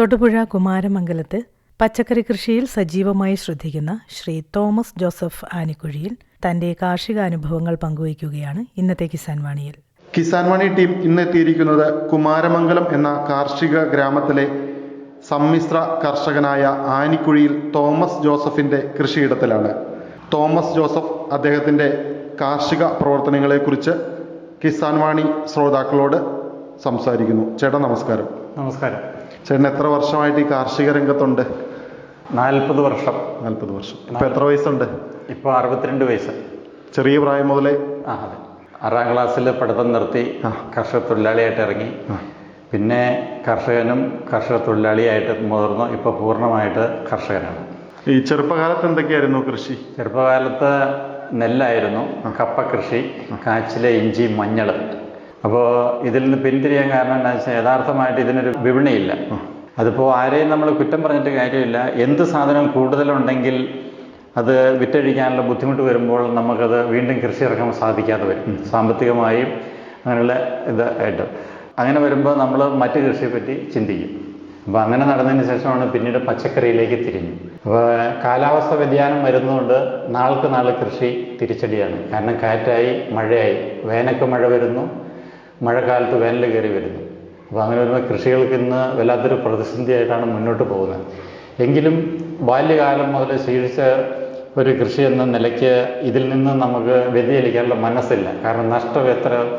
തൊടുപുഴ കുമാരമംഗലത്ത് പച്ചക്കറി കൃഷിയിൽ സജീവമായി ശ്രദ്ധിക്കുന്ന ശ്രീ തോമസ് ജോസഫ് ആനിക്കുഴിയിൽ തന്റെ കാർഷിക അനുഭവങ്ങൾ പങ്കുവയ്ക്കുകയാണ് ഇന്നത്തെ കിസാൻ വാണിയിൽ. കിസാൻ വാണി ടീം ഇന്നെത്തിയിരിക്കുന്നത് കുമാരമംഗലം എന്ന കാർഷിക ഗ്രാമത്തിലെ സമ്മിശ്ര കർഷകനായ ആനിക്കുഴിയിൽ തോമസ് ജോസഫിന്റെ കൃഷിയിടത്തിലാണ്. തോമസ് ജോസഫ് അദ്ദേഹത്തിന്റെ കാർഷിക പ്രവർത്തനങ്ങളെക്കുറിച്ച് കിസാൻ വാണി ശ്രോതാക്കളോട് സംസാരിക്കുന്നു. ചേട്ടാ നമസ്കാരം. നമസ്കാരം. ചേട്ടൻ എത്ര വർഷമായിട്ട് ഈ കാർഷിക രംഗത്തുണ്ട്? നാൽപ്പത് വർഷം. നാൽപ്പത് വർഷം. ഇപ്പൊ എത്ര വയസ്സുണ്ട്? ഇപ്പോൾ അറുപത്തിരണ്ട് വയസ്സ്. ചെറിയ പ്രായം മുതലേ? ആ അതെ. ആറാം ക്ലാസ്സിൽ പഠിത്തം നിർത്തി കർഷക തൊഴിലാളിയായിട്ട് ഇറങ്ങി. പിന്നെ കർഷകനും കർഷക തൊഴിലാളിയായിട്ട് മുതിർന്നു. ഇപ്പോൾ പൂർണമായിട്ട് കർഷകനാണ്. ഈ ചെറുപ്പകാലത്ത് എന്തൊക്കെയായിരുന്നു കൃഷി? ചെറുപ്പകാലത്ത് നെല്ലായിരുന്നു. കപ്പ കൃഷി കാച്ചിലെ ഇഞ്ചി മഞ്ഞൾ അപ്പോൾ ഇതിൽ നിന്ന് പിന്തിരിയാൻ കാരണം എന്താ വെച്ചാൽ യഥാർത്ഥമായിട്ട് ഇതിനൊരു വിപണിയില്ല. അതിപ്പോൾ ആരെയും നമ്മൾ കുറ്റം പറഞ്ഞിട്ട് കാര്യമില്ല. എന്ത് സാധനം കൂടുതലുണ്ടെങ്കിൽ അത് വിറ്റഴിക്കാനുള്ള ബുദ്ധിമുട്ട് വരുമ്പോൾ നമുക്കത് വീണ്ടും കൃഷി ഇറക്കാൻ സാധിക്കാതെ വരും. സാമ്പത്തികമായും അങ്ങനെയുള്ള ഇത് ആയിട്ട്. അങ്ങനെ വരുമ്പോൾ നമ്മൾ മറ്റ് കൃഷിയെപ്പറ്റി ചിന്തിക്കും. അപ്പോൾ അങ്ങനെ നടന്നതിന് ശേഷമാണ് പിന്നീട് പച്ചക്കറിയിലേക്ക് തിരിഞ്ഞു. അപ്പോൾ കാലാവസ്ഥ വ്യതിയാനം വരുന്നതുകൊണ്ട് നാൾക്ക് നാൾ കൃഷി തിരിച്ചടിയാണ്. കാരണം കാറ്റായി മഴയായി. വേനൽക്ക് മഴ വരുന്നു. മഴക്കാലത്ത് വേനൽ കയറി വരുന്നു. അപ്പോൾ അങ്ങനെ വരുമ്പോൾ കൃഷികൾക്ക് ഇന്ന് വല്ലാത്തൊരു പ്രതിസന്ധിയായിട്ടാണ് മുന്നോട്ട് പോകുന്നത്. എങ്കിലും ബാല്യകാലം മുതൽ ശീലിച്ച ഒരു കൃഷി എന്ന നിലയ്ക്ക് ഇതിൽ നിന്ന് നമുക്ക് വ്യതിചലിക്കാനുള്ള മനസ്സില്ല. കാരണം നഷ്ടം എത്ര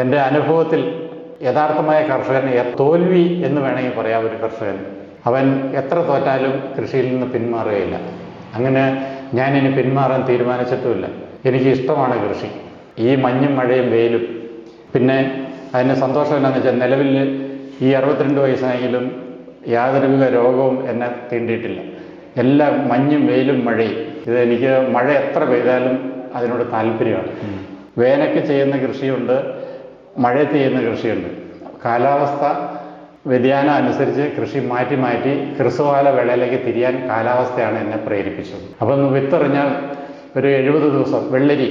എന്റെ അനുഭവത്തിൽ യഥാർത്ഥമായ കർഷകൻ എ- തോൽവി എന്ന് വേണമെങ്കിൽ പറയാം ഒരു കർഷകൻ. അവൻ എത്ര തോറ്റാലും കൃഷിയിൽ നിന്ന് പിന്മാറുകയില്ല. അങ്ങനെ ഞാനിനി പിന്മാറാൻ തീരുമാനിച്ചിട്ടുമില്ല. എനിക്ക് ഇഷ്ടമാണ് കൃഷി. ഈ മഞ്ഞും മഴയും വെയിലും പിന്നെ അതിന് സന്തോഷം എന്താണെന്ന് വെച്ചാൽ നിലവിൽ ഈ അറുപത്തിരണ്ട് വയസ്സായെങ്കിലും യാതൊരുവിധ രോഗവും എന്നെ തീണ്ടിയിട്ടില്ല. എല്ലാ മഞ്ഞും വെയിലും മഴയും. ഇത് എനിക്ക് മഴ എത്ര പെയ്താലും അതിനോട് താല്പര്യമാണ്. വേനയ്ക്ക് ചെയ്യുന്ന കൃഷിയുണ്ട് മഴയത്ത് ചെയ്യുന്ന കൃഷിയുണ്ട്. കാലാവസ്ഥ വ്യതിയാനം അനുസരിച്ച് കൃഷി മാറ്റി മാറ്റി ക്രിസ്തുകാല വേളയിലേക്ക് തിരിയാൻ കാലാവസ്ഥയാണ് എന്നെ പ്രേരിപ്പിച്ചത്. അപ്പം വിത്തെറിഞ്ഞാൽ ഒരു എഴുപത് ദിവസം വെള്ളരി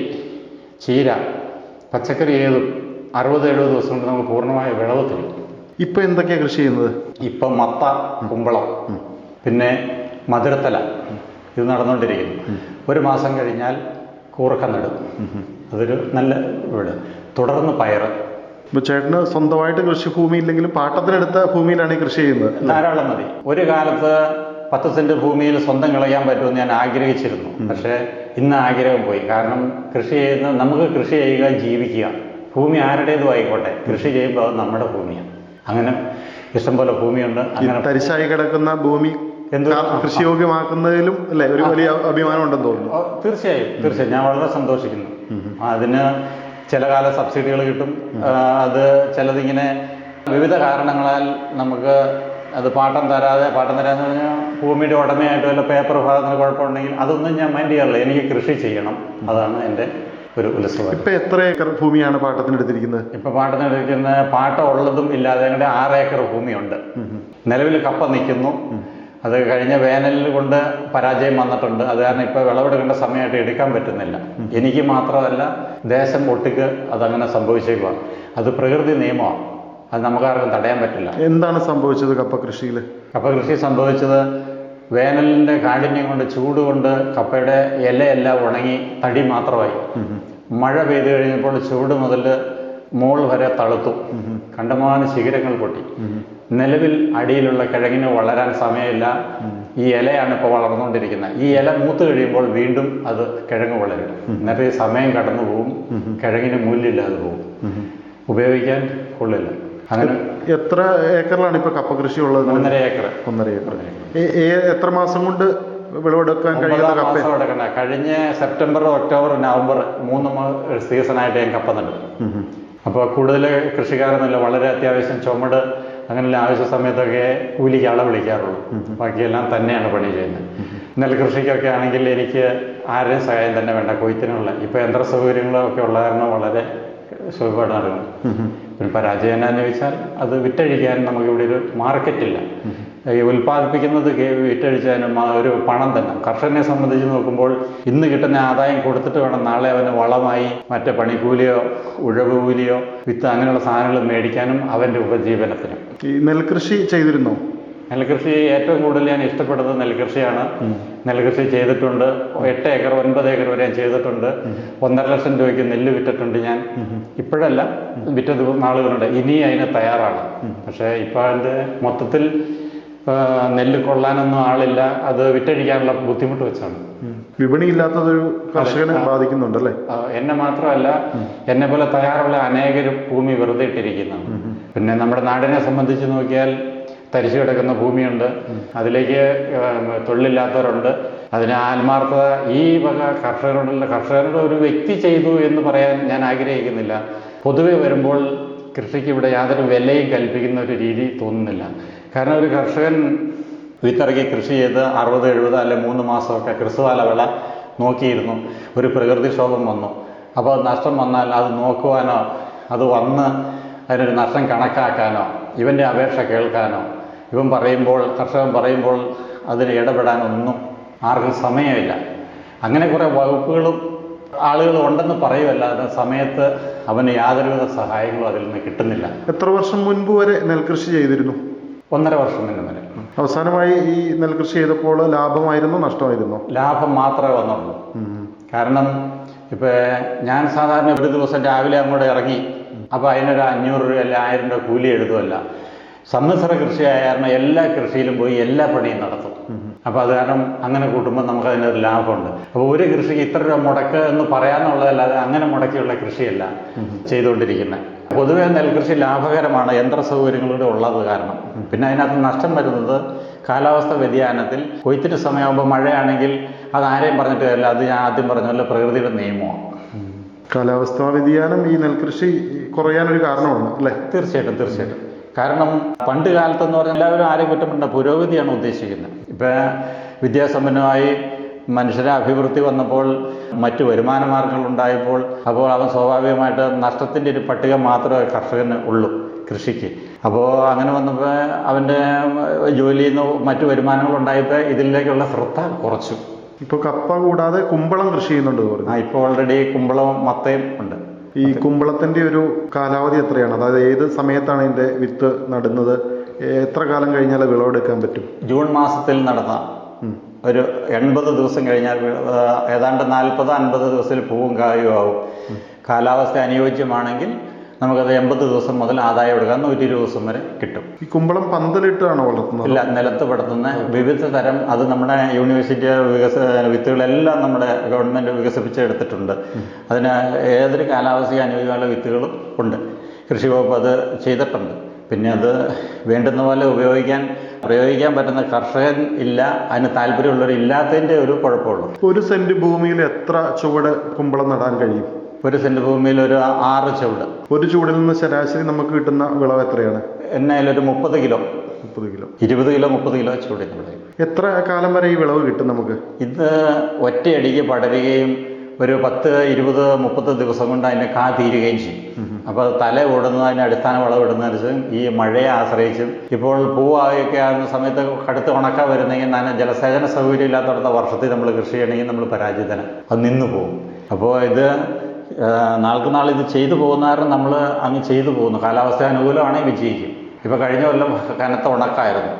ചീര പച്ചക്കറി ഏതും അറുപത് എഴുപത് ദിവസം കൊണ്ട് നമുക്ക് പൂർണമായ വിളവ് തരും ഇപ്പൊ എന്തൊക്കെയാണ് കൃഷി ചെയ്യുന്നത്? ഇപ്പം മത്ത കുമ്പളം പിന്നെ മധുരത്തല. ഇത് നടന്നുകൊണ്ടിരിക്കുന്നു ഒരു മാസം കഴിഞ്ഞാൽ കൂർക്ക നടും. അതൊരു നല്ല വീട്. തുടർന്ന് പയർ ഇപ്പൊ ചേട്ടന് സ്വന്തമായിട്ട് കൃഷിഭൂമി ഇല്ലെങ്കിലും പാട്ടത്തിനെടുത്ത ഭൂമിയിലാണ് ഈ കൃഷി ചെയ്യുന്നത്. ധാരാളം മതി. ഒരു കാലത്ത് പത്ത് സെന്റ് ഭൂമിയിൽ സ്വന്തം കളയാൻ പറ്റുമെന്ന് ഞാൻ ആഗ്രഹിച്ചിരുന്നു. പക്ഷേ ഇന്ന് ആഗ്രഹം പോയി. കാരണം കൃഷി ചെയ്യുന്ന നമുക്ക് കൃഷി ചെയ്യുക ജീവിക്കുക. ഭൂമി ആരുടേതും ആയിക്കോട്ടെ. കൃഷി ചെയ്യുമ്പോൾ അത് നമ്മുടെ ഭൂമിയാണ്. അങ്ങനെ ഇഷ്ടംപോലെ ഭൂമിയുണ്ട്. അങ്ങനെ തരിശായി കിടക്കുന്ന ഭൂമി? കൃഷിയോഗ്യമാക്കുന്നതിലും അല്ലെ ഒരു വലിയ അഭിമാനം ഉണ്ടെന്ന് തോന്നുന്നു തീർച്ചയായും തീർച്ചയായും. ഞാൻ വളരെ സന്തോഷിക്കുന്നു. അതിന് ചില കാല സബ്സിഡികൾ കിട്ടും. അത് ചിലതിങ്ങനെ വിവിധ കാരണങ്ങളാൽ നമുക്ക് അത് പാട്ടം തരാതെ പാട്ടം തരാന്ന് പറഞ്ഞാൽ ഭൂമിയുടെ ഉടമയായിട്ട് വല്ല പേപ്പർ ഭാഗത്തിന് കുഴപ്പമുണ്ടെങ്കിൽ അതൊന്നും ഞാൻ മൈൻഡ് ചെയ്യാറില്ല. എനിക്ക് കൃഷി ചെയ്യണം. അതാണ് എന്റെ ഒരു ഉത്സവം ഇപ്പൊ എത്ര ഏക്കർ ഭൂമിയാണ് പാട്ടത്തിനെടുത്തിരിക്കുന്നത് ഇപ്പൊ പാട്ടത്തിനെടുക്കുന്ന പാട്ട ഉള്ളതും ഇല്ലാതെ ആറ് ഏക്കർ ഭൂമിയുണ്ട്. നിലവിൽ കപ്പ നിൽക്കുന്നു. അത് കഴിഞ്ഞ വേനലിൽ കൊണ്ട് പരാജയം വന്നിട്ടുണ്ട്. അത് കാരണം ഇപ്പോൾ വിളവെടുക്കേണ്ട സമയമായിട്ട് എടുക്കാൻ പറ്റുന്നില്ല. എനിക്ക് മാത്രമല്ല ദേശം ഒട്ടിക്ക് അതങ്ങനെ സംഭവിച്ചേക്കുക അത് പ്രകൃതി നിയമമാണ് അത് നമുക്കാർക്കും തടയാൻ പറ്റില്ല. എന്താണ് സംഭവിച്ചത് കപ്പ കൃഷിയിൽ കപ്പ കൃഷി സംഭവിച്ചത് വേനലിന്റെ കാഠിന്യം കൊണ്ട് ചൂട് കൊണ്ട് കപ്പയുടെ ഇലയെല്ലാം ഉണങ്ങി തടി മാത്രമായി. മഴ പെയ്തു കഴിഞ്ഞപ്പോൾ ചൂട് മുതൽ മോൾ വരെ തളുത്തു. കണ്ടമാന ശിഖരങ്ങൾ പൊട്ടി. നിലവിൽ അടിയിലുള്ള കിഴങ്ങിന് വളരാൻ സമയമില്ല. ഈ ഇലയാണ് ഇപ്പോൾ വളർന്നുകൊണ്ടിരിക്കുന്നത്. ഈ ഇല മൂത്ത് കഴിയുമ്പോൾ വീണ്ടും അത് കിഴങ്ങ് വളരും. എന്നിട്ട് സമയം കടന്നു പോവും കിഴങ്ങിന് മൂല്യമില്ലാതെ പോവും ഉപയോഗിക്കാൻ കൊള്ളില്ല. അങ്ങനെ എത്ര ഏക്കറിലാണ് ഇപ്പൊ കപ്പ കൃഷി ഉള്ളത്? ഒന്നര ഏക്കർ ഒന്നര ഏക്കർ എത്ര മാസം കൊണ്ട് വിളവെടുക്കാൻ കഴിയുന്ന ഒമ്പതാം കപ്പ? എടുക്കണ്ട കഴിഞ്ഞ സെപ്റ്റംബർ ഒക്ടോബർ നവംബർ മൂന്ന് സീസൺ സീസണായിട്ട് ഞാൻ കപ്പ നട്ടു. അപ്പോൾ കൂടുതൽ കൃഷിക്കാരൊന്നുമില്ല. വളരെ അത്യാവശ്യം ചുമട് അങ്ങനെയുള്ള ആവശ്യ സമയത്തൊക്കെ കൂലിക്ക് ആളെ വിളിക്കാറുള്ളൂ. ബാക്കിയെല്ലാം തന്നെയാണ് പണി ചെയ്യുന്നത്. നെൽകൃഷിക്കൊക്കെ ആണെങ്കിൽ എനിക്ക് ആരുടെയും സഹായം തന്നെ വേണ്ട. കൊയ്ത്തിനുള്ള ഇപ്പോൾ യന്ത്ര സൗകര്യങ്ങളൊക്കെ ഉള്ള കാരണം വളരെ സുഖമായിട്ട് പിന്നെ പരാജയം എന്നാന്ന് ചോദിച്ചാൽ അത് വിറ്റഴിക്കാൻ നമുക്കിവിടെ ഒരു മാർക്കറ്റില്ല. ഈ ഉൽപ്പാദിപ്പിക്കുന്നത് വിറ്റഴിച്ചാലും ഒരു പണം തന്നെ. കർഷകനെ സംബന്ധിച്ച് നോക്കുമ്പോൾ ഇന്ന് കിട്ടുന്ന ആദായം കൊടുത്തിട്ട് വേണം നാളെ അവന് വളമായി മറ്റേ പണിക്കൂലിയോ ഉഴവ് കൂലിയോ വിത്ത് അങ്ങനെയുള്ള സാധനങ്ങൾ മേടിക്കാനും അവന്റെ ഉപജീവനത്തിനും. ഈ നെൽകൃഷി ചെയ്തിരുന്നോ? നെൽകൃഷി ഏറ്റവും കൂടുതൽ ഞാൻ ഇഷ്ടപ്പെടുന്നത് നെൽകൃഷിയാണ്. നെൽകൃഷി ചെയ്തിട്ടുണ്ട്. എട്ട് ഏക്കർ ഒൻപത് ഏക്കർ വരെ ഞാൻ ചെയ്തിട്ടുണ്ട്. ഒന്നര ലക്ഷം രൂപയ്ക്ക് നെല്ല് വിറ്റിട്ടുണ്ട് ഞാൻ. ഇപ്പോഴല്ല വിറ്റ നാളുകളുണ്ട്. ഇനി അതിന് തയ്യാറാണ്. പക്ഷേ ഇപ്പോൾ അതിന്റെ മൊത്തത്തിൽ നെല്ല് കൊള്ളാനൊന്നും ആളില്ല. അത് വിറ്റഴിക്കാനുള്ള ബുദ്ധിമുട്ട് വെച്ചാണ്. വിപണി ഇല്ലാത്തതൊരു കർഷകനെ ബാധിക്കുന്നുണ്ടല്ലേ? എന്നെ മാത്രമല്ല എന്നെ പോലെ തയ്യാറുള്ള അനേകരും ഭൂമി വെറുതെ ഇട്ടിരിക്കുന്നു പിന്നെ നമ്മുടെ നാടിനെ സംബന്ധിച്ച് നോക്കിയാൽ തരിച്ചു കിടക്കുന്ന ഭൂമിയുണ്ട്. അതിലേക്ക് തൊഴിലില്ലാത്തവരുണ്ട്. അതിന് ആത്മാർത്ഥത ഈ വക കർഷകരോടുള്ള കർഷകരുടെ ഒരു വ്യക്തി ചെയ്തു എന്ന് പറയാൻ ഞാൻ ആഗ്രഹിക്കുന്നില്ല. പൊതുവെ വരുമ്പോൾ കൃഷിക്ക് ഇവിടെ യാതൊരു വിലയും കൽപ്പിക്കുന്ന ഒരു രീതി തോന്നുന്നില്ല. കാരണം ഒരു കർഷകൻ വിത്തിറക്കി കൃഷി ചെയ്ത് അറുപത് എഴുപത് അല്ലെ മൂന്ന് മാസമൊക്കെ ക്രിസ്തുകാല വിള നോക്കിയിരുന്നു. ഒരു പ്രകൃതിക്ഷോഭം വന്നു. അപ്പോൾ നഷ്ടം വന്നാൽ അത് നോക്കുവാനോ അത് വന്ന് അതിനൊരു നഷ്ടം കണക്കാക്കാനോ ഇവന്റെ അപേക്ഷ കേൾക്കാനോ ഇവൻ പറയുമ്പോൾ കർഷകൻ പറയുമ്പോൾ അതിന് ഇടപെടാനൊന്നും ആർക്കും സമയമില്ല. അങ്ങനെ കുറേ വകുപ്പുകളും ആളുകളും ഉണ്ടെന്ന് പറയുമല്ലാതെ സമയത്ത് അവന് യാതൊരുവിധ സഹായങ്ങളും അതിൽ നിന്ന് കിട്ടുന്നില്ല. എത്ര വർഷം മുൻപ് വരെ നെൽകൃഷി ചെയ്തിരുന്നു? ഒന്നര വർഷം മുന്നേ വരെ. അവസാനമായി ഈ നെൽകൃഷി ചെയ്തപ്പോൾ ലാഭമായിരുന്നു നഷ്ടമായിരുന്നു? ലാഭം മാത്രമേ വന്നുള്ളൂ. കാരണം ഇപ്പോൾ ഞാൻ സാധാരണ ഒരു ദിവസം രാവിലെ അങ്ങോട്ട് ഇറങ്ങി അപ്പോൾ അതിനൊരു അഞ്ഞൂറ് രൂപ അല്ല ആയിരം രൂപ കൂലി എഴുതുമല്ല സമ്മിശ്ര കൃഷിയായ കാരണം എല്ലാ കൃഷിയിലും പോയി എല്ലാ പണിയും നടത്തും. അപ്പോൾ അത് കാരണം അങ്ങനെ കൂട്ടുമ്പോൾ നമുക്ക് അതിനൊരു ലാഭമുണ്ട്. അപ്പോൾ ഒരു കൃഷിക്ക് ഇത്ര രൂപ മുടക്ക് എന്ന് പറയാമെന്നുള്ളതല്ലാതെ അങ്ങനെ മുടക്കിയുള്ള കൃഷിയല്ല ചെയ്തുകൊണ്ടിരിക്കുന്നത് പൊതുവേ നെൽകൃഷി ലാഭകരമാണ് യന്ത്ര സൗകര്യങ്ങളുടെ ഉള്ളത് കാരണം. പിന്നെ അതിനകത്ത് നഷ്ടം വരുന്നത് കാലാവസ്ഥ വ്യതിയാനത്തിൽ കൊയ്ത്തിന് സമയമാകുമ്പോൾ മഴയാണെങ്കിൽ അത് ആരെയും പറഞ്ഞിട്ട് കാര്യമില്ല. അത് ഞാൻ ആദ്യം പറഞ്ഞ പോലെ പ്രകൃതിയുടെ നിയമമാണ്. കാലാവസ്ഥാ വ്യതിയാനം ഈ നെൽകൃഷി കുറയാനൊരു കാരണമാണ് അല്ലേ? തീർച്ചയായിട്ടും തീർച്ചയായിട്ടും. കാരണം പണ്ട് കാലത്തെന്ന് പറഞ്ഞാൽ എല്ലാവരും ആരെ കുറ്റപ്പെടുന്ന പുരോഗതിയാണ് ഉദ്ദേശിക്കുന്നത്. ഇപ്പം വിദ്യാസമ്പന്നമായി മനുഷ്യരെ അഭിവൃദ്ധി വന്നപ്പോൾ മറ്റു വരുമാന മാർഗങ്ങൾ ഉണ്ടായപ്പോൾ അപ്പോൾ അവൻ സ്വാഭാവികമായിട്ട് നഷ്ടത്തിന്റെ ഒരു പട്ടിക മാത്രമേ കർഷകന് ഉള്ളൂ കൃഷിക്ക്. അപ്പോൾ അങ്ങനെ വന്നപ്പോൾ അവന്റെ ജോലിയിൽ നിന്ന് മറ്റു വരുമാനങ്ങൾ ഉണ്ടായപ്പോൾ ഇതിലേക്കുള്ള ശ്രദ്ധ കുറച്ചു. ഇപ്പോൾ കപ്പ കൂടാതെ കുമ്പളം കൃഷി ചെയ്യുന്നുണ്ട് ആ ഇപ്പോൾ ഓൾറെഡി കുമ്പളവും മത്തയും ഉണ്ട്. ഈ കുമ്പളത്തിന്റെ ഒരു കാലാവധി എത്രയാണ്? അതായത് ഏത് സമയത്താണ് ഇതിന്റെ വിത്ത് നടുന്നത്? എത്ര കാലം കഴിഞ്ഞാൽ വിളവെടുക്കാൻ പറ്റും? ജൂൺ മാസത്തിൽ നടന്ന ഒരു എൺപത് ദിവസം കഴിഞ്ഞാൽ ഏതാണ്ട് നാൽപ്പത് അൻപത് ദിവസത്തിൽ പൂവും കായും ആവും. കാലാവസ്ഥ അനുയോജ്യമാണെങ്കിൽ നമുക്കത് എൺപത് ദിവസം മുതൽ ആദായം എടുക്കാൻ നൂറ്റി ഇരുപത് ദിവസം വരെ കിട്ടും. ഈ കുമ്പളം പന്തലിട്ടാണ് വളർത്തുന്നത്? ഇല്ല നിലത്ത് പടത്തുന്ന വിവിധ തരം അത് നമ്മുടെ യൂണിവേഴ്സിറ്റി വികസന വിത്തുകളെല്ലാം നമ്മുടെ ഗവൺമെന്റ് വികസിപ്പിച്ചെടുത്തിട്ടുണ്ട്. അതിന് ഏതൊരു കാലാവസ്ഥയ്ക്ക് അനുയോജ്യമായ വിത്തുകളും ഉണ്ട്. കൃഷി വകുപ്പ് അത് ചെയ്തിട്ടുണ്ട്. പിന്നെ അത് വേണ്ടുന്ന പോലെ ഉപയോഗിക്കാൻ പ്രയോഗിക്കാൻ പറ്റുന്ന കർഷകൻ ഇല്ല അതിന് താല്പര്യമുള്ളവർ ഇല്ലാത്തതിന്റെ ഒരു കുഴപ്പമുള്ളൂ. ഒരു സെന്റ് ഭൂമിയിൽ എത്ര ചുവട് കുമ്പളം നടാൻ കഴിയും? ഒരു സെന്റ് ഭൂമിയിൽ ഒരു ആറ് ചൂട് ഒരു ചൂടിൽ നിന്ന് ശരാശരി നമുക്ക് കിട്ടുന്ന വിളവ് എത്രയാണ്? എന്നാൽ ഒരു മുപ്പത് കിലോ. മുപ്പത് കിലോ. ഇരുപത് കിലോ മുപ്പത് കിലോ ചൂട് നമ്മുടെ എത്ര കാലം വരെ ഈ വിളവ് കിട്ടും നമുക്ക്? ഇത് ഒറ്റയടിക്ക് പടരുകയും ഒരു പത്ത് ഇരുപത് മുപ്പത് ദിവസം കൊണ്ട് അതിന്റെ കാ തീരുകയും ചെയ്യും. അപ്പോൾ തല ഓടുന്നതിന് അടിസ്ഥാന വളമിടുന്നതനുസരിച്ചും ഈ മഴയെ ആശ്രയിച്ചും ഇപ്പോൾ പൂവായൊക്കെ ആകുന്ന സമയത്ത് കടുത്ത് ഉണക്ക വരുന്നെങ്കിൽ ഞാൻ ജലസേചന സൗകര്യം ഇല്ലാത്തടത്ത വർഷത്തിൽ നമ്മൾ കൃഷി ചെയ്യണമെങ്കിൽ നമ്മൾ പരാജിതന. അത് നിന്നു പോകും. അപ്പോൾ ഇത് നാൾക്ക് നാൾ ഇത് ചെയ്തു പോകുന്ന കാരണം നമ്മൾ അങ്ങ് ചെയ്തു പോകുന്നു. കാലാവസ്ഥ അനുകൂലമാണെങ്കിൽ വിജയിക്കും. ഇപ്പോൾ കഴിഞ്ഞ കൊല്ലം കനത്ത ഉണക്കായിരുന്നു.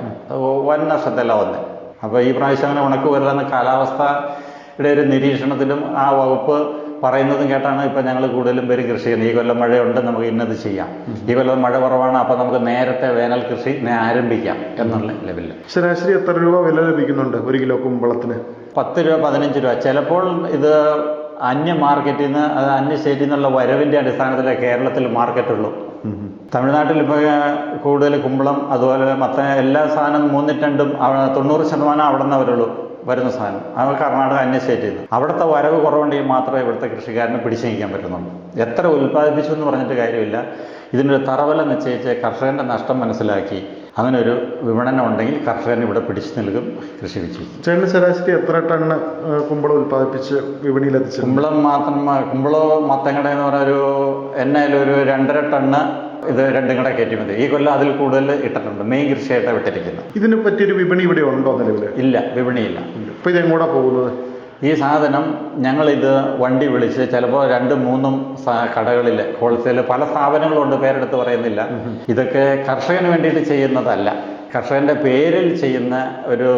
വൻ നഷ്ടത്തല്ല വന്നത് അപ്പോൾ ഈ പ്രാവശ്യം അങ്ങനെ ഉണക്ക് വരുന്ന കാലാവസ്ഥയുടെ ഒരു നിരീക്ഷണത്തിലും ആ വകുപ്പ് പറയുന്നതും കേട്ടാണ് ഇപ്പം ഞങ്ങൾ കൂടുതലും പേര് കൃഷി ചെയ്യുന്നത്. ഈ കൊല്ലം മഴയുണ്ട് നമുക്ക് ഇന്നത് ചെയ്യാം. ഈ കൊല്ലം മഴ കുറവാണ് അപ്പം നമുക്ക് നേരത്തെ വേനൽ കൃഷി ആരംഭിക്കാം എന്നുള്ള ലെവലിൽ ശരാശരി എത്ര രൂപ വില ലഭിക്കുന്നുണ്ട് ഒരു കിലോ കുമ്പളത്തിന്? പത്ത് രൂപ പതിനഞ്ച് രൂപ. ചിലപ്പോൾ ഇത് അന്യ മാർക്കറ്റിൽ നിന്ന് അത് അന്യ സ്റ്റേറ്റിൽ നിന്നുള്ള വരവിന്റെ അടിസ്ഥാനത്തിലേ കേരളത്തിൽ മാർക്കറ്റുള്ളൂ. തമിഴ്നാട്ടിൽ ഇപ്പോൾ കൂടുതൽ കുമ്പളം അതുപോലെ മത്ത എല്ലാ സാധനം മൂന്നിട്ട് അവ- തൊണ്ണൂറ് ശതമാനം അവിടെ നിന്ന് വരുള്ളൂ വരുന്ന സാധനം. അത് കർണാടക അന്യ സ്റ്റേറ്റിൽ നിന്ന്. അവിടുത്തെ വരവ് കുറവുണ്ടെങ്കിൽ മാത്രമേ ഇവിടുത്തെ കൃഷിക്കാരന് പിടിച്ചു നിൽക്കാൻ പറ്റുന്നുള്ളൂ. എത്ര ഉൽപ്പാദിപ്പിച്ചു എന്ന് പറഞ്ഞിട്ട് കാര്യമില്ല. ഇതിനൊരു തറവല നിശ്ചയിച്ച് കർഷകന്റെ നഷ്ടം മനസ്സിലാക്കി അങ്ങനെ ഒരു വിപണനം ഉണ്ടെങ്കിൽ കർഷകൻ ഇവിടെ പിടിച്ചു നൽകും കൃഷി വിജയിക്കും. ചേട്ടന് ശരാശരി എത്ര ടണ്ണ് കുമ്പളം ഉൽപ്പാദിപ്പിച്ച് വിപണിയിൽ എത്തിച്ചു കുമ്പളം മാത്രം കുമ്പളോ മത്തങ്ങട എന്ന് പറഞ്ഞ ഒരു എണ്ണയിൽ ഒരു രണ്ടര ടണ്ണ് ഇത് രണ്ടും കൂടെ കയറ്റി മതി. ഈ കൊല്ലം അതിൽ കൂടുതൽ ഇട്ടിട്ടുണ്ട്. മെയിൻ കൃഷിയായിട്ടാണ് വിട്ടിരിക്കുന്നത്. ഇതിന് പറ്റിയൊരു വിപണി ഇവിടെ ഉണ്ടോ നിലവിൽ ഇല്ല വിപണിയില്ല. ഇപ്പൊ ഇത് എങ്ങോട്ടാ പോകുന്നത്? ഈ സാധനം ഞങ്ങളിത് വണ്ടി വിളിച്ച് ചിലപ്പോൾ രണ്ടും മൂന്നും കടകളിൽ ഹോൾസെയിൽ പല സ്ഥാപനങ്ങളുണ്ട് പേരെടുത്ത് പറയുന്നില്ല. ഇതൊക്കെ കർഷകന് വേണ്ടിയിട്ട് ചെയ്യുന്നതല്ല. കർഷകന്റെ പേരിൽ ചെയ്യുന്ന ഒരു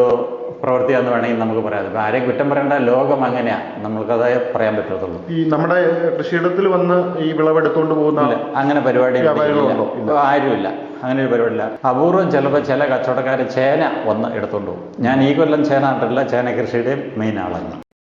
പ്രവൃത്തിയാന്ന് വേണമെങ്കിൽ നമുക്ക് പറയാം. ഇപ്പം ആരെയും കുറ്റം പറയേണ്ട ലോകം അങ്ങനെയാണ് നമ്മൾക്കത് പറയാൻ പറ്റത്തുള്ളൂ. ഈ നമ്മുടെ കൃഷിയിടത്തിൽ വന്ന് ഈ വിളവെടുത്തുകൊണ്ട് പോകുന്നില്ല അങ്ങനെ പരിപാടി ആരുമില്ല. അങ്ങനെ ഒരു പരിപാടിയില്ല അപൂർവം ചിലപ്പോൾ ചില കച്ചവടക്കാർ ചേന വന്ന് എടുത്തുകൊണ്ട് പോകും. ഞാൻ ഈ കൊല്ലം ചേന നട്ടില്ല ചേന കൃഷിയുടെയും മെയിൻ ആളാണ്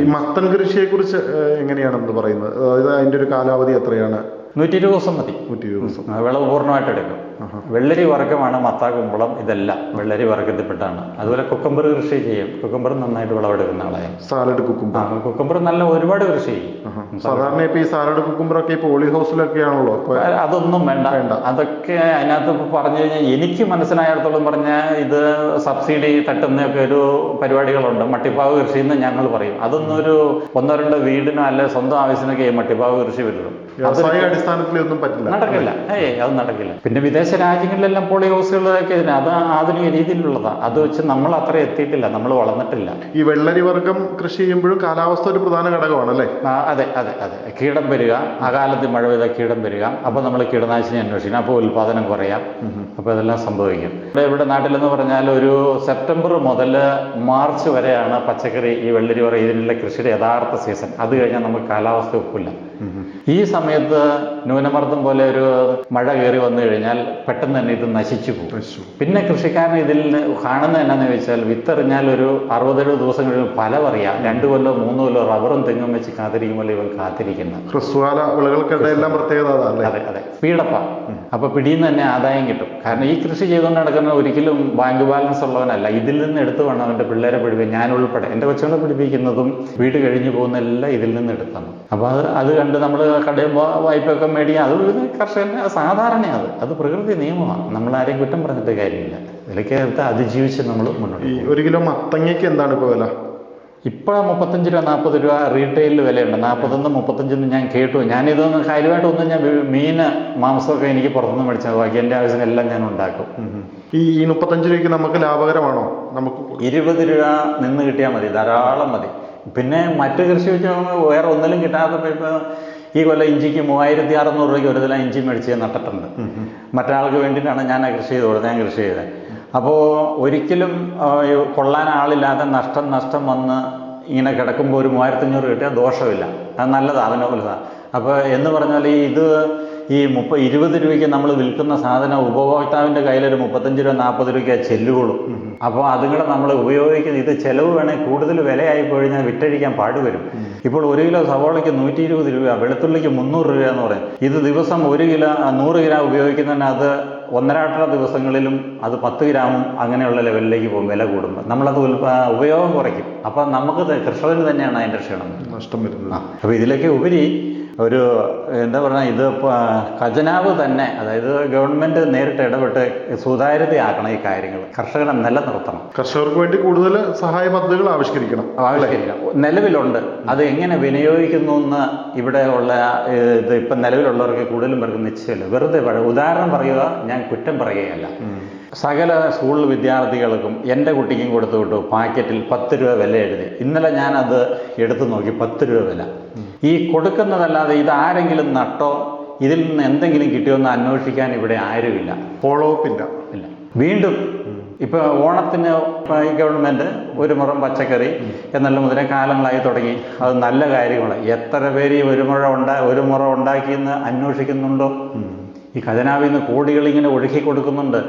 ഈ മത്തൻ കൃഷിയെക്കുറിച്ച് കുറിച്ച് എങ്ങനെയാണെന്ന് പറയുന്നത്? അതായത് അതിന്റെ ഒരു കാലാവധി എത്രയാണ്? നൂറ്റി ഇരുപത് ദിവസം മതി. നൂറ്റി ഇരുപത് ദിവസം വിളവ് പൂർണമായിട്ട് എടുക്കും. വെള്ളരി വർഗമാണ് മത്ത കുമ്പളം ഇതെല്ലാം. വെള്ളരി വർഗത്തിൽപ്പെട്ടാണ്. അതുപോലെ കുക്കമ്പർ കൃഷി ചെയ്യും. കുക്കമ്പർ നന്നായിട്ട് വിളവെടുക്കുന്ന ആളായ സാലഡ് കുക്കുംബർ ആ കുക്കമ്പർ നല്ല ഒരുപാട് കൃഷി ചെയ്യും. സാധാരണ ഇപ്പൊ ഈ സാലഡ് കുക്കുംബറൊക്കെ ഈ പോളി ഹൗസിലൊക്കെയാണല്ലോ ആണല്ലോ? അതൊന്നും വേണ്ട. വേണ്ട. അതൊക്കെ അതിനകത്ത് ഇപ്പൊ പറഞ്ഞു കഴിഞ്ഞാൽ എനിക്ക് മനസ്സിലായിടത്തോളം പറഞ്ഞാൽ ഇത് സബ്സിഡി തട്ടുന്നൊക്കെ ഒരു പരിപാടികളുണ്ട്. മട്ടിപ്പാവ് കൃഷി എന്ന് ഞങ്ങൾ പറയും. അതൊന്നും ഒരു ഒന്നോ രണ്ടോ വീടിനോ അല്ലെ സ്വന്തം ആവശ്യത്തിനൊക്കെ മട്ടിപ്പാവ് കൃഷി വരുള്ളൂ. വ്യവസായ അടിസ്ഥാനത്തിൽ ഒന്നും പറ്റില്ല. നടക്കില്ല. ഏയ് അത് നടക്കില്ല. പിന്നെ വിദേശ രാജ്യങ്ങളിലെല്ലാം പോളി ഹൗസുകളൊക്കെ ഇതിന് അത് ആധുനിക രീതിയിലുള്ളതാണ് അത് വെച്ച് നമ്മൾ അത്ര എത്തിയിട്ടില്ല നമ്മൾ വളർന്നിട്ടില്ല. ഈ വെള്ളരി വർഗം കൃഷി ചെയ്യുമ്പോഴും കാലാവസ്ഥ ഒരു പ്രധാന ഘടകമാണ് അല്ലേ അതെ അതെ അതെ. കീടം വരിക അകാലത്ത് മഴ പെയ്ത കീടം വരിക. അപ്പോൾ നമ്മൾ കീടനാശിനി അന്വേഷിക്കണം അപ്പോൾ ഉൽപാദനം കുറയാം. അപ്പോൾ ഇതെല്ലാം സംഭവിക്കും. ഇവിടെ ഇവിടെ നാട്ടിലെന്ന് പറഞ്ഞാൽ ഒരു സെപ്റ്റംബർ മുതൽ മാർച്ച് വരെയാണ് പച്ചക്കറി ഈ വെള്ളരി പറ ഇതിനുള്ള കൃഷിയുടെ യഥാർത്ഥ സീസൺ. അത് കഴിഞ്ഞാൽ നമുക്ക് കാലാവസ്ഥ ഒക്കില്ല ഈ സമയത്ത് ന്യൂനമർദ്ദം പോലെ ഒരു മഴ കയറി വന്നു കഴിഞ്ഞാൽ പെട്ടെന്ന് തന്നെ ഇത് നശിച്ചു പോകും. പിന്നെ കൃഷിക്കാരൻ ഇതിൽ നിന്ന് കാണുന്നത് എന്നാന്ന് ചോദിച്ചാൽ വിത്തെറിഞ്ഞാൽ ഒരു അറുപതേഴ് ദിവസം കഴിയുമ്പോൾ ഫലം അറിയാം രണ്ടു കൊല്ലോ മൂന്ന് കൊല്ലോ റബ്ബറും തെങ്ങും വെച്ച് കാത്തിരിക്കുമ്പോൾ ഇവൻ കാത്തിരിക്കുന്നത് ഹ്രസ്വകാല വിളകൾക്കിടെ എല്ലാം പ്രത്യേകത അതെ അതെ സ്പീഡപ്പാ അപ്പൊ പിടിയിൽ നിന്ന് തന്നെ ആദായം കിട്ടും. കാരണം ഈ കൃഷി ചെയ്തുകൊണ്ട് നടക്കുന്ന ഒരിക്കലും ബാങ്ക് ബാലൻസ് ഉള്ളവനല്ല. ഇതിൽ നിന്ന് എടുത്തു വേണം അവന്റെ പിള്ളേരെ പഠിപ്പിക്കാൻ ഞാൻ ഉൾപ്പെടെ. എന്റെ കൊച്ചുകളെ പിടിപ്പിക്കുന്നതും വീട് കഴിഞ്ഞു പോകുന്ന എല്ലാം ഇതിൽ നിന്ന് എടുത്താണ് അപ്പൊ അത് അത് കണ്ട് നമ്മൾ കടയും വായ്പയൊക്കെ മേടിക്കുക അത് ഒരു കർഷകന്റെ സാധാരണയാണ് അത്. അത് പ്രകൃതി നിയമമാണ്. നമ്മൾ ആരെയും കുറ്റം പറഞ്ഞിട്ട് കാര്യമില്ല. ഇതിലൊക്കെ എടുത്ത് അതിജീവിച്ച് നമ്മൾ മുന്നോട്ട് ഒരു കിലോ മത്തങ്ങയ്ക്ക് എന്താണ് ഇപ്പോൾ വില? ഇപ്പോൾ മുപ്പത്തഞ്ച് രൂപ നാൽപ്പത് രൂപ റീറ്റെയിലിൽ വിലയുണ്ട്. നാൽപ്പത്തൊന്ന് മുപ്പത്തഞ്ചെന്ന് ഞാൻ കേട്ടു. ഞാനിതൊന്നും കാര്യമായിട്ടൊന്നും ഞാൻ മീൻ മീന് മാംസമൊക്കെ എനിക്ക് പുറത്തുനിന്ന് മേടിച്ചാൽ ബാക്കി എന്റെ എല്ലാം ഞാൻ ഉണ്ടാക്കും. ഈ ഈ മുപ്പത്തഞ്ച് രൂപയ്ക്ക് നമുക്ക് ലാഭകരമാണോ? നമുക്ക് ഇരുപത് രൂപ നിന്ന് കിട്ടിയാൽ മതി. ധാരാളം മതി. പിന്നെ മറ്റ് കൃഷി വെച്ച് വേറെ ഒന്നിലും കിട്ടാത്തപ്പോൾ ഇപ്പോൾ ഈ കൊല്ലം ഇഞ്ചിക്ക് മൂവായിരത്തി അറുന്നൂറ് രൂപയ്ക്ക് ഒരു തല ഇഞ്ചി മേടിച്ച് നട്ടിട്ടുണ്ട്. മറ്റൊരാൾക്ക് വേണ്ടിയിട്ടാണ് ഞാൻ ആ കൃഷി ചെയ്ത് കൊടുത്തത് ഞാൻ കൃഷി ചെയ്തത്. അപ്പോൾ ഒരിക്കലും കൊള്ളാൻ ആളില്ലാതെ നഷ്ടം നഷ്ടം വന്ന് ഇങ്ങനെ കിടക്കുമ്പോൾ ഒരു മൂവായിരത്തഞ്ഞൂറ് കിട്ടിയാൽ ദോഷമില്ല. അത് നല്ലതാണ് അതിനെ പോലെ അപ്പോൾ എന്ന് പറഞ്ഞാൽ ഈ ഇത് ഈ മുപ്പ ഇരുപത് രൂപയ്ക്ക് നമ്മൾ വിൽക്കുന്ന സാധനം ഉപഭോക്താവിന്റെ കയ്യിലൊരു മുപ്പത്തഞ്ച് രൂപ നാൽപ്പത് രൂപയ്ക്ക് ചെല്ലുകയുള്ളൂ. അപ്പോൾ അതും കൂടെ നമ്മൾ ഉപയോഗിക്കുന്നത് ഇത് ചിലവ് വേണേൽ കൂടുതൽ വിലയായി കഴിഞ്ഞാൽ വിറ്റഴിക്കാൻ പാടുവരും. ഇപ്പോൾ ഒരു കിലോ സവോളയ്ക്ക് നൂറ്റി ഇരുപത് രൂപ വെളുത്തുള്ളിക്ക് മുന്നൂറ് രൂപ എന്ന് പറയും. ഇത് ദിവസം ഒരു കിലോ നൂറ് ഗ്രാം ഉപയോഗിക്കുന്നതിന് അത് ഒന്നരാട്ടര ദിവസങ്ങളിലും അത് പത്ത് ഗ്രാമും അങ്ങനെയുള്ള ലെവലിലേക്ക് പോകും വില കൂടുമ്പോൾ. നമ്മളത് ഉപയോഗം കുറയ്ക്കും. അപ്പം നമുക്ക് കർഷകന് തന്നെയാണ് അതിന്റെ ക്ഷീണം. നഷ്ടം വരുന്നത്. അപ്പോൾ ഇതിലൊക്കെ ഉപരി ഒരു എന്താ പറഞ്ഞാൽ ഇത് ഖജനാവ് തന്നെ അതായത് ഗവൺമെന്റ് നേരിട്ട് ഇടപെട്ട് സുതാര്യതയാക്കണം ഈ കാര്യങ്ങൾ കർഷകനെ നിലനിർത്തണം കർഷകർക്ക് വേണ്ടി കൂടുതൽ സഹായ പദ്ധതികൾ ആവിഷ്കരിക്കണം. ആവിഷ്കരിക്കണം. നിലവിലുണ്ട്. അത് എങ്ങനെ വിനിയോഗിക്കുന്നു എന്ന് ഇവിടെ ഉള്ള ഇത് ഇപ്പം നിലവിലുള്ളവർക്ക് കൂടുതലും പേർക്ക് നിശ്ചയമില്ല. വെറുതെ ഉദാഹരണം പറയുക ഞാൻ കുറ്റം പറയുകയല്ല. സകല സ്കൂൾ വിദ്യാർത്ഥികൾക്കും എന്റെ കുട്ടിക്കും കൊടുത്തു വിട്ടു. പാക്കറ്റിൽ പത്ത് രൂപ വില എഴുതി. ഇന്നലെ ഞാനത് എടുത്തു നോക്കി പത്ത് രൂപ വില. ഈ കൊടുക്കുന്നതല്ലാതെ ഇത് ആരെങ്കിലും നട്ടോ ഇതിൽ നിന്ന് എന്തെങ്കിലും കിട്ടിയോ എന്ന് അന്വേഷിക്കാൻ ഇവിടെ ആരുമില്ല. ഫോളോ അപ്പ് ഇല്ല. ഇല്ല. വീണ്ടും ഇപ്പൊ ഓണത്തിന് ഈ ഗവൺമെന്റ് ഒരു മുറം പച്ചക്കറി എന്നുള്ള മുതലേ കാലങ്ങളായി തുടങ്ങി. അത് നല്ല കാര്യമാണ് എത്ര പേര് ഈ ഒരു മുഴ ഉണ്ടാ ഒരു മുറ ഉണ്ടാക്കിയെന്ന് അന്വേഷിക്കുന്നുണ്ടോ? ഈ ഖജനാവിൽ നിന്ന് കോടികൾ ഇങ്ങനെ ഒഴുക്കി കൊടുക്കുന്നുണ്ട്.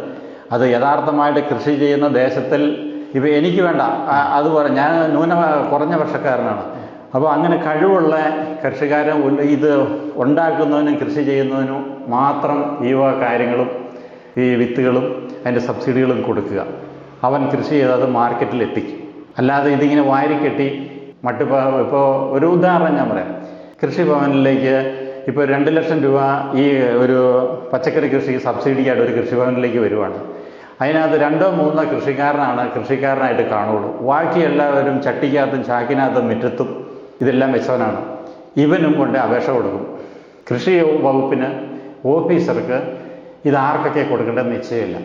അത് യഥാർത്ഥമായിട്ട് കൃഷി ചെയ്യുന്ന ദേശത്തിൽ ഇപ്പം എനിക്ക് വേണ്ട. അതുപോലെ ഞാൻ ന്യൂന കുറഞ്ഞ വർഷക്കാരനാണ്. അപ്പോൾ അങ്ങനെ കഴിവുള്ള ഉള്ള- ഇത് ഉണ്ടാക്കുന്നതിനും കൃഷി ചെയ്യുന്നതിനും മാത്രം ഈ വക കാര്യങ്ങളും ഈ വിത്തുകളും അതിന്റെ സബ്സിഡികളും കൊടുക്കുക. അവൻ കൃഷി ചെയ്ത് അത് മാർക്കറ്റിൽ എത്തിക്കും. അല്ലാതെ ഇതിങ്ങനെ വാരിക്കെട്ടി മറ്റു ഇപ്പോൾ ഒരു ഉദാഹരണം ഞാൻ പറയാം. കൃഷിഭവനിലേക്ക് ഇപ്പോൾ രണ്ട് ലക്ഷം രൂപ ഈ ഒരു പച്ചക്കറി കൃഷി സബ്സിഡിയായിട്ട് ഒരു കൃഷിഭവനിലേക്ക് വരുവാണ്. അതിനകത്ത് രണ്ടോ മൂന്നോ കൃഷിക്കാരനാണ് കൃഷിക്കാരനായിട്ട് കാണുള്ളൂ. ബാക്കി എല്ലാവരും ചട്ടിക്കകത്തും ചാക്കിനകത്തും മുറ്റത്തും ഇതെല്ലാം വെച്ചവനാണ്. ഇവനും കൊണ്ട് അപേക്ഷ കൊടുക്കും. കൃഷി വകുപ്പിന് ഓഫീസർക്ക് ഇത് ആർക്കൊക്കെ കൊടുക്കേണ്ടത് നിശ്ചയമില്ല.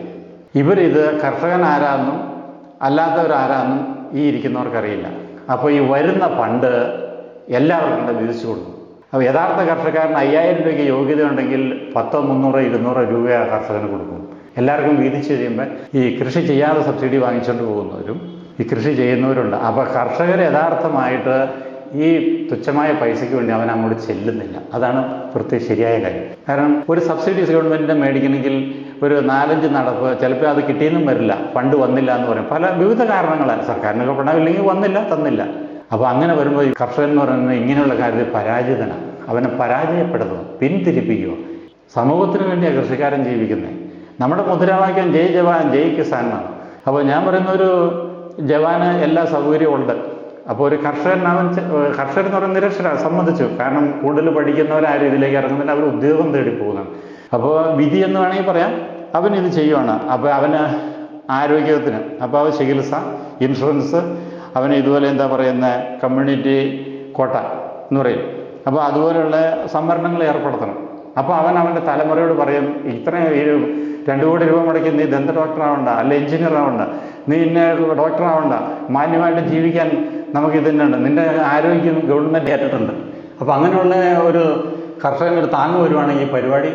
ഇവരിത് കർഷകൻ ആരാന്നും അല്ലാത്തവരാരാന്നും ഈ ഇരിക്കുന്നവർക്കറിയില്ല. അപ്പോൾ ഈ വരുന്ന ഫണ്ട് എല്ലാവർക്കും കൂടെ വിധിച്ചു കൊടുക്കും. അപ്പോൾ യഥാർത്ഥ കർഷക്കാരന് അയ്യായിരം രൂപയ്ക്ക് യോഗ്യത ഉണ്ടെങ്കിൽ പത്തോ മുന്നൂറോ ഇരുന്നൂറോ രൂപ കർഷകന് കൊടുക്കും എല്ലാവർക്കും വീതിച്ച് കഴിയുമ്പോൾ ഈ കൃഷി ചെയ്യാതെ സബ്സിഡി വാങ്ങിച്ചുകൊണ്ട് പോകുന്നവരും ഈ കൃഷി ചെയ്യുന്നവരുണ്ട്. അപ്പോൾ കർഷകർ യഥാർത്ഥമായിട്ട് ഈ തുച്ഛമായ പൈസയ്ക്ക് വേണ്ടി അവൻ അങ്ങോട്ട് ചെല്ലുന്നില്ല. അതാണ് പ്രത്യേക ശരിയായ കാര്യം. കാരണം ഒരു സബ്സിഡീസ് ഗവൺമെന്റിന്റെ മേടിക്കണമെങ്കിൽ ഒരു നാലഞ്ച് നടപ്പ് ചിലപ്പോൾ അത് കിട്ടിയെന്നും വരില്ല. ഫണ്ട് വന്നില്ല എന്ന് പറയും. പല വിവിധ കാരണങ്ങളാൽ സർക്കാരിനൊക്കെ പണമില്ലെങ്കിൽ വന്നില്ല തന്നില്ല. അപ്പോൾ അങ്ങനെ വരുമ്പോൾ ഈ കർഷകൻ എന്ന് പറയുന്നത് ഇങ്ങനെയുള്ള കാര്യത്തിൽ പരാജിതനാണ്. അവനെ പരാജയപ്പെടുത്തുക പിന്തിരിപ്പിക്കുക. സമൂഹത്തിന് വേണ്ടിയാണ് കൃഷിക്കാരൻ ജീവിക്കുന്നത്. നമ്മുടെ മുദ്രാവാക്യം ജയ് ജവാൻ ജയ് കിസാൻ എന്നാണ്. അപ്പോൾ ഞാൻ പറയുന്ന ഒരു ജവാന് എല്ലാ സൗകര്യവും ഉണ്ട്. അപ്പോൾ ഒരു കർഷകൻ അവൻ കർഷകൻ എന്ന് പറയുന്ന നിരക്ഷര സമ്മതിച്ചു. കാരണം കൂടുതൽ പഠിക്കുന്നവരാരും ഇതിലേക്ക് ഇറങ്ങുന്നില്ല അവർ ഉദ്യോഗം തേടി പോകുന്നതാണ്. അപ്പോൾ വിധി എന്ന് വേണമെങ്കിൽ പറയാം. അവൻ ഇത് ചെയ്യുവാണ്. അപ്പോൾ അവന് ആരോഗ്യത്തിന് അപ്പോൾ അവ ചികിത്സ ഇൻഷുറൻസ് അവന് ഇതുപോലെ എന്താ പറയുന്ന കമ്മ്യൂണിറ്റി കോട്ട എന്ന് പറയും. അപ്പോൾ അതുപോലെയുള്ള സംവരണങ്ങൾ ഏർപ്പെടുത്തണം. അപ്പോൾ അവൻ അവന്റെ തലമുറയോട് പറയും ഇത്രയും രണ്ട് കോടി രൂപ മുടക്കി നീ ദന്ത ഡോക്ടർ ആവണ്ട അല്ല എഞ്ചിനീയർ ആവണ്ട നീ ഇന്ന ഡോക്ടർ ആവണ്ട മാന്യമായിട്ട് ജീവിക്കാൻ നമുക്ക് ഇതന്നെയുണ്ട് നിന്റെ ആരോഗ്യം ഗവൺമെന്റ് ഏറ്റിട്ടുണ്ട് അപ്പോൾ അങ്ങനെയുള്ള ഒരു കർഷകർ താങ്ങ് വരുവാണെങ്കിൽ ഈ പരിപാടി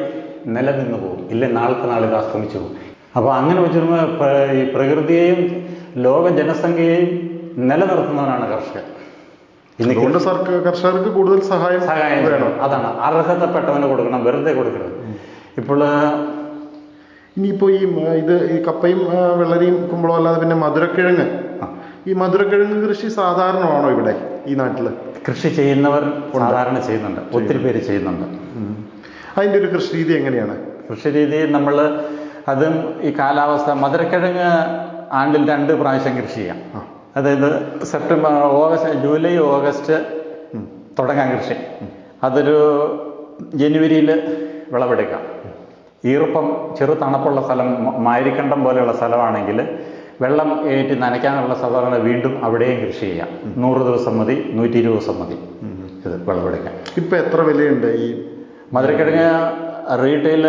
നിലനിന്ന് പോകും. ഇല്ല നാൾക്ക് നാൾ ഇത് അസ്തമിച്ചു പോകും. അപ്പോൾ അങ്ങനെ വെച്ചു നോക്കുമ്പോൾ ഈ പ്രകൃതിയെയും ലോക ജനസംഖ്യയെയും നിലനിർത്തുന്നവനാണ് കർഷകൻ. ഇന്ന് സർക്കാർ കർഷകർക്ക് കൂടുതൽ സഹായം സഹായം വേണം. അതാണ് അർഹതപ്പെട്ടവന് കൊടുക്കണം വെറുതെ കൊടുക്കണം ഇപ്പോൾ ഇനിയിപ്പോൾ ഈ ഇത് ഈ കപ്പയും വെള്ളരിയും കുമ്പളവും അല്ലാതെ പിന്നെ മധുരക്കിഴങ്ങ്. ഈ മധുരക്കിഴങ്ങ് കൃഷി സാധാരണമാണോ ഇവിടെ ഈ നാട്ടിൽ കൃഷി ചെയ്യുന്നവർ സാധാരണ ചെയ്യുന്നുണ്ട്. ഒത്തിരി പേര് ചെയ്യുന്നുണ്ട്. അതിന്റെ ഒരു കൃഷി രീതി എങ്ങനെയാണ്? കൃഷി രീതി നമ്മൾ അതും ഈ കാലാവസ്ഥ മധുരക്കിഴങ്ങ് ആണ്ടിൽ രണ്ട് പ്രാവശ്യം കൃഷി ചെയ്യാം. അതായത് സെപ്റ്റംബർ ഓഗസ്റ്റ് ജൂലൈ ഓഗസ്റ്റ് തുടങ്ങാം കൃഷി. അതൊരു ജനുവരിയിൽ വിളവെടുക്കാം. ഈർപ്പം ചെറു തണുപ്പുള്ള സ്ഥലം മാരിക്കണ്ടം പോലെയുള്ള സ്ഥലമാണെങ്കിൽ വെള്ളം ഏറ്റ് നനയ്ക്കാനുള്ള സ്ഥലങ്ങൾ വീണ്ടും അവിടെയും കൃഷി ചെയ്യാം. നൂറ് ദിവസം മതി നൂറ്റി ഇരുപത് ദിവസം മതി. ഇത് വിളവെടുക്കാൻ. ഇപ്പം എത്ര വിലയുണ്ട് ഈ മധുരക്കിഴങ്ങ് റീറ്റെയിൽ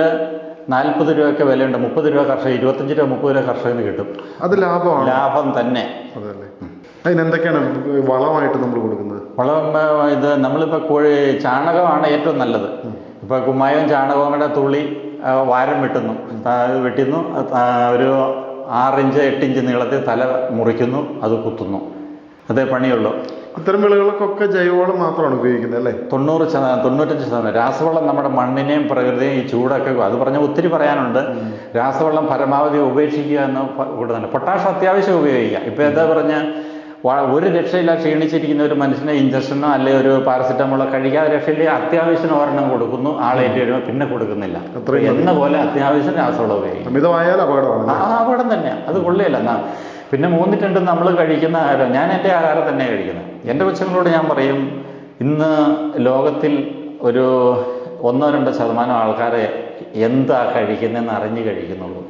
നാൽപ്പത് രൂപയൊക്കെ വിലയുണ്ട്. മുപ്പത് രൂപ കർഷകർ ഇരുപത്തഞ്ച് രൂപ മുപ്പത് രൂപ കർഷകന് കിട്ടും. അത് ലാഭമാണ്. ലാഭം തന്നെ. അതല്ലേ. അതിനെന്തൊക്കെയാണ് വളമായിട്ട് നമ്മൾ കൊടുക്കുന്നത്? വളം ഇത് നമ്മളിപ്പോൾ കോഴി ചാണകമാണ് ഏറ്റവും നല്ലത്. ഇപ്പോൾ കുമ്മായവും ചാണകവും കൂടെ തുള്ളി വാരം വെട്ടുന്നു. വെട്ടുന്നു. ഒരു ആറിഞ്ച് എട്ടിഞ്ച് നീളത്തിൽ തല മുറിക്കുന്നു. അത് കുത്തുന്നു. അതേ പണിയുള്ളൂ. ഇത്തരം വിളകൾക്കൊക്കെ ജൈവവളം മാത്രമാണ് ഉപയോഗിക്കുന്നത് അല്ലേ? തൊണ്ണൂറ് ശതമാനം തൊണ്ണൂറ്റഞ്ച് ശതമാനം. രാസവളം നമ്മുടെ മണ്ണിനെയും പ്രകൃതിയും ഈ ചൂടൊക്കെ അത് പറഞ്ഞാൽ ഒത്തിരി പറയാനുണ്ട്. രാസവളം പരമാവധി ഉപേക്ഷിക്കുക എന്ന് കൂടുതലാണ് പൊട്ടാഷ് അത്യാവശ്യം ഉപയോഗിക്കുക. ഇപ്പോൾ എന്താ പറഞ്ഞ ഒരു രക്ഷയില്ല ക്ഷീണിച്ചിരിക്കുന്ന ഒരു മനുഷ്യനെ ഇഞ്ചക്ഷനോ അല്ലെങ്കിൽ ഒരു പാരസെറ്റമോളോ കഴിക്കാതെ രക്ഷയില്ല. അത്യാവശ്യം ഒരെണ്ണം കൊടുക്കുന്നു ആളേറ്റ് വരുമ്പോൾ പിന്നെ കൊടുക്കുന്നില്ല. എന്ന പോലെ അത്യാവശ്യം രാസവളം ഉപയോഗിക്കും. അപകടമാണ്. ആ അപകടം തന്നെയാണ് അത് കൊള്ളിയല്ല എന്നാ പിന്നെ മൂന്നിട്ടുണ്ട് നമ്മൾ കഴിക്കുന്ന ആഹാരം. ഞാൻ എന്റെ ആഹാരം തന്നെ കഴിക്കുന്നത്. എന്റെ കൊച്ചുങ്ങളോട് ഞാൻ പറയും ഇന്ന് ലോകത്തിൽ ഒരു ഒന്നോ രണ്ടോ ശതമാനം ആൾക്കാരെ എന്താ കഴിക്കുന്നതെന്ന് അറിഞ്ഞു കഴിക്കുന്നുള്ളൂ.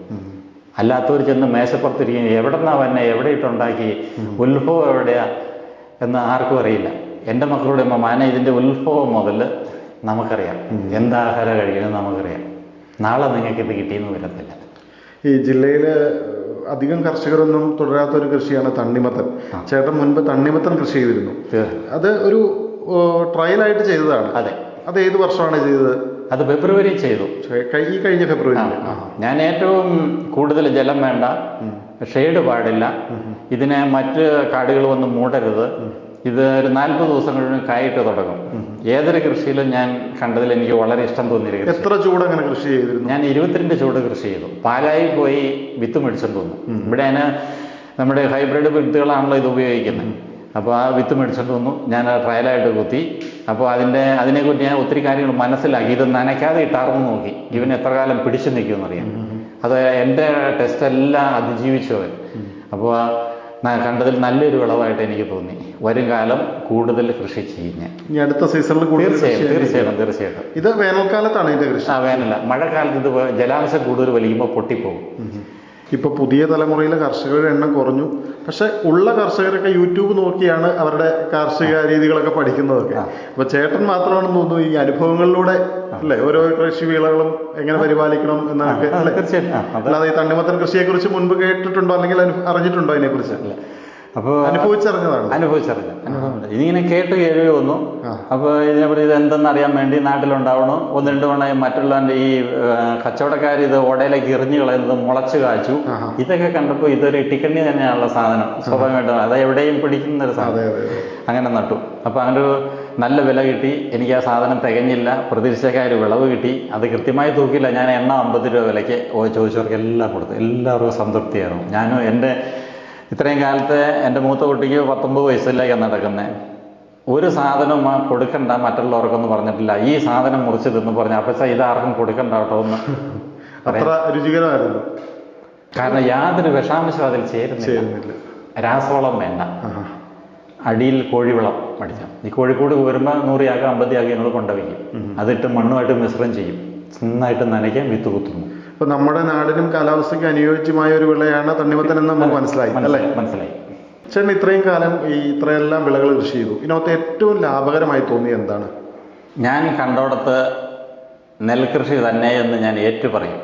അല്ലാത്തവർ ചെന്ന് മേശപ്പുറത്തിരിക്കും എവിടെ നിന്നാ വന്നെ എവിടെ ഇട്ടുണ്ടാക്കി? ഉത്ഭവം എവിടെയാ? എന്ന് ആർക്കും അറിയില്ല. എന്റെ മക്കളുടെ മാന ഇതിന്റെ ഉത്ഭവം മുതൽ നമുക്കറിയാം. എന്താഹാരം കഴിക്കണം നമുക്കറിയാം. നാളെ നിങ്ങൾക്ക് ഇത് കിട്ടിയെന്ന് വരത്തില്ല. ഈ ജില്ലയിൽ അധികം കർഷകരൊന്നും തുടരാത്ത ഒരു കൃഷിയാണ് തണ്ണിമത്തൻ. ചേട്ടൻ മുൻപ് തണ്ണിമത്തൻ കൃഷി ചെയ്തിരുന്നു. അത് ഒരു ട്രയലായിട്ട് ചെയ്തതാണ്. അതെ. അത് ഏത് വർഷമാണ് ചെയ്തത്? അത് ഫെബ്രുവരി ചെയ്തു. ഈ കഴിഞ്ഞ ഫെബ്രുവരി ഞാൻ ഏറ്റവും കൂടുതൽ ജലം വേണ്ട. ഷെയ്ഡ് പാടില്ല. ഇതിനെ മറ്റ് കാടുകൾ വന്ന് മൂടരുത്. ഇത് ഒരു നാൽപ്പത് ദിവസം കഴിഞ്ഞ് കായിട്ട് തുടങ്ങും. ഏതൊരു കൃഷിയിലും ഞാൻ കണ്ടതിൽ എനിക്ക് വളരെ ഇഷ്ടം തോന്നിയിരിക്കുന്നു. എത്ര ചൂട് അങ്ങനെ കൃഷി ചെയ്തിരുന്നു? ഞാൻ ഇരുപത്തിരണ്ട് ചൂട് കൃഷി ചെയ്തു. പാലായി പോയി വിത്ത് മേടിച്ചെന്ന് തോന്നുന്നു. ഇവിടെ നമ്മുടെ ഹൈബ്രിഡ് വിത്തുകളാണല്ലോ ഇത് ഉപയോഗിക്കുന്നത്. അപ്പോൾ ആ വിത്ത് മേടിച്ചിട്ട് വന്നു. ഞാൻ ട്രയലായിട്ട് കുത്തി. അപ്പോൾ അതിന്റെ അതിനെക്കുറിച്ച് ഞാൻ ഒത്തിരി കാര്യങ്ങൾ മനസ്സിലാക്കി. ഇത് നനയ്ക്കാതെ ഇട്ടാർന്നു നോക്കി. ഇവൻ എത്ര കാലം പിടിച്ചു നിൽക്കുമെന്നറിയാം. അത് എന്റെ ടെസ്റ്റ് എല്ലാം അതിജീവിച്ചു അവൻ. അപ്പോൾ കണ്ടതിൽ നല്ലൊരു വിളവായിട്ട് എനിക്ക് തോന്നി. വരും കാലം കൂടുതൽ കൃഷി ചെയ്യുന്ന. അടുത്ത സീസണിൽ തീർച്ചയായിട്ടും തീർച്ചയായിട്ടും ചെയ്യാൻ തീർച്ചയായും തീർച്ചയായും ഇത് വേനൽക്കാലത്താണ് ഇതിന്റെ കൃഷി. ആ വേനല മഴക്കാലത്ത് ഇത് ജലാംശം കൂടുതൽ വലിക്കുമ്പോൾ പൊട്ടിപ്പോകും. ഇപ്പൊ പുതിയ തലമുറയിലെ കർഷകരുടെ എണ്ണം കുറഞ്ഞു. പക്ഷെ ഉള്ള കർഷകരൊക്കെ യൂട്യൂബ് നോക്കിയാണ് അവരുടെ കാർഷിക രീതികളൊക്കെ പഠിക്കുന്നതൊക്കെ. അപ്പോൾ ചേട്ടൻ മാത്രമാണെന്ന് തോന്നുന്നു ഈ അനുഭവങ്ങളിലൂടെ അല്ലേ? ഓരോ കൃഷി വിളകളും എങ്ങനെ പരിപാലിക്കണം എന്നൊക്കെ അല്ലാതെ ഈ തണ്ണിമത്തൻ കൃഷിയെ കുറിച്ച് മുൻപ് കേട്ടിട്ടുണ്ടോ? അല്ലെങ്കിൽ അറിഞ്ഞിട്ടുണ്ടോ അതിനെ കുറിച്ച് അപ്പോൾ അനുഭവിച്ചറിഞ്ഞതാണ്. അനുഭവിച്ചറിഞ്ഞു. അനുഭവമില്ല. ഇതിങ്ങനെ കേട്ട് കേൾവി വന്നു. അപ്പൊ അപ്പോൾ ഇതിനെപ്പറ്റി ഇത് എന്തെന്ന് അറിയാൻ വേണ്ടി നാട്ടിലുണ്ടാവണം. ഒന്ന് രണ്ട് തവണ മറ്റുള്ള ഈ കച്ചവടക്കാർ ഇത് ഓടയിലേക്ക് എറിഞ്ഞു കളയുന്നത് മുളച്ച് കാച്ചു. ഇതൊക്കെ കണ്ടപ്പോൾ ഇതൊരു ടിക്കണ്ണി തന്നെയാണുള്ള സാധനം. സ്വാഭാവികമായിട്ടും അത് എവിടെയും പിടിക്കുന്ന ഒരു സാധനം. അങ്ങനെ നട്ടു. അപ്പോൾ അങ്ങനെ ഒരു നല്ല വില കിട്ടി. എനിക്ക് ആ സാധനം തികഞ്ഞില്ല. പ്രതീക്ഷക്കാർ ഒരു വിളവ് കിട്ടി. അത് കൃത്യമായി തൂക്കില്ല ഞാൻ എണ്ണ അമ്പത് രൂപ വിലയ്ക്ക് ഓ ചോദിച്ചവർക്ക് എല്ലാം കൊടുത്തു. എല്ലാവർക്കും സംതൃപ്തിയായിരുന്നു. ഞാനും എന്റെ ഇത്രയും കാലത്ത് എന്റെ മൂത്ത കുട്ടിക്ക് പത്തൊമ്പത് വയസ്സിലേക്ക് നടക്കുന്നത് ഒരു സാധനം കൊടുക്കണ്ട മറ്റുള്ളവർക്കൊന്നും പറഞ്ഞിട്ടില്ല. ഈ സാധനം മുറിച്ച് തിന്നു പറഞ്ഞു അപ്പച്ച ഇത് ആർക്കും കൊടുക്കണ്ട കേട്ടോ എന്ന്. അത്ര രുചികരമായിരുന്നു. കാരണം യാതൊരു വിഷാംശം അതിൽ ചേരുന്നില്ല. രാസവളം വേണ്ട. അടിയിൽ കോഴിവളം അടിച്ച ഈ കോഴിക്കോട് വരുമ്പോൾ നൂറിയാക്കുക ആകെ ഞങ്ങൾ കൊണ്ടുവയ്ക്കും അതിട്ട് മണ്ണുമായിട്ട് മിശ്രം ചെയ്യും. നന്നായിട്ട് നനയ്ക്കാൻ വിത്ത് കുത്തുന്നു അപ്പൊ നമ്മുടെ നാടിനും കാലാവസ്ഥയ്ക്ക് അനുയോജ്യമായ ഒരു വിളയാണ് തണ്ണിമത്തൻ എന്ന് നമുക്ക് മനസ്സിലായി അല്ലേ? മനസ്സിലായി. ചേട്ടൻ ഇത്രയും കാലം ഈ ഇത്രയെല്ലാം വിളകൾ കൃഷി ചെയ്തു. ഇതിനകത്ത് ഏറ്റവും ലാഭകരമായി തോന്നിയത് എന്താണ്? ഞാൻ കണ്ടോടത്ത് നെൽകൃഷി തന്നെ എന്ന് ഞാൻ ഏറ്റു പറയും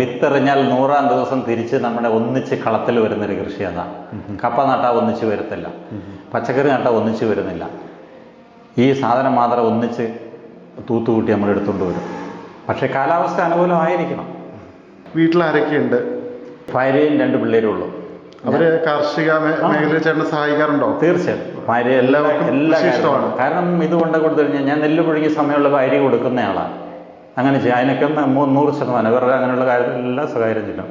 വിത്തെറിഞ്ഞാൽ നൂറാം ദിവസം തിരിച്ച് നമ്മുടെ ഒന്നിച്ച് കളത്തിൽ വരുന്നൊരു കൃഷി അതാ കപ്പ നട്ടാൽ ഒന്നിച്ച് വരത്തില്ല. പച്ചക്കറി നട്ടാൽ ഒന്നിച്ച് വരുന്നില്ല. ഈ സാധനം മാത്രം ഒന്നിച്ച് തൂത്തുകൂട്ടി നമ്മൾ എടുത്തുകൊണ്ട് വരും. പക്ഷേ കാലാവസ്ഥ അനുകൂലമായിരിക്കണം. വീട്ടിൽ ആരൊക്കെയുണ്ട് ഭാര്യയും രണ്ട് പിള്ളേരും ഉള്ളൂ. അവർ കാർഷിക മേഖലയിൽ ചേട്ടനെ സഹായിക്കാറുണ്ടോ? തീർച്ചയായിട്ടും. ഭാര്യ എല്ലാ എല്ലാവർക്കും എല്ലാ ഇഷ്ടമാണ്. കാരണം ഇത് കൊണ്ട് കൊടുത്തു കഴിഞ്ഞാൽ ഞാൻ നെല്ല് പുഴുങ്ങി സമയമുള്ള ഭാര്യ കൊടുക്കുന്നയാളാണ് അങ്ങനെ ചെയ്യാം. അതിനൊക്കെ മുന്നൂറ് ശതമാനം. ഇവരുടെ അങ്ങനെയുള്ള കാര്യത്തിലെല്ലാം സഹായം ചെയ്യണം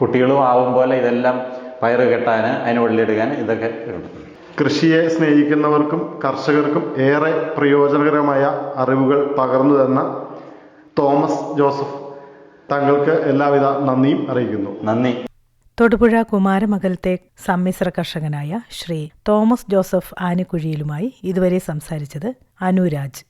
കുട്ടികളും ആവും പോലെ ഇതെല്ലാം പയറ് കെട്ടാൻ അതിന് വെള്ളിയെടുക്കാൻ ഇതൊക്കെ കൃഷിയെ സ്നേഹിക്കുന്നവർക്കും കർഷകർക്കും ഏറെ പ്രയോജനകരമായ അറിവുകൾ പകർന്നു തന്ന തോമസ് ജോസഫ്. താങ്കൾക്ക് എല്ലാവിധ നന്ദിയും അറിയിക്കുന്നു. നന്ദി. തൊടുപുഴ കുമാരമകലത്തെ സമ്മിശ്ര കർഷകനായ ശ്രീ തോമസ് ജോസഫ് ആനിക്കുഴിയിലുമായി ഇതുവരെ സംസാരിച്ചത് അനുരാജ്.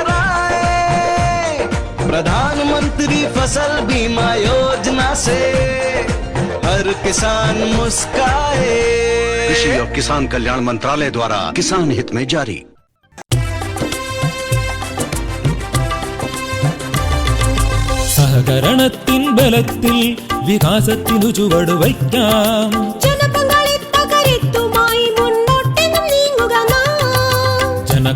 प्रधानमंत्री फसल बीमा योजना से हर किसान मुस्काए कृषि और किसान कल्याण मंत्रालय द्वारा किसान हित में जारी സഹകരണത്തിൻ ബലത്തിൽ വികാസത്തിനു ചുവടുവയ്ക്കാം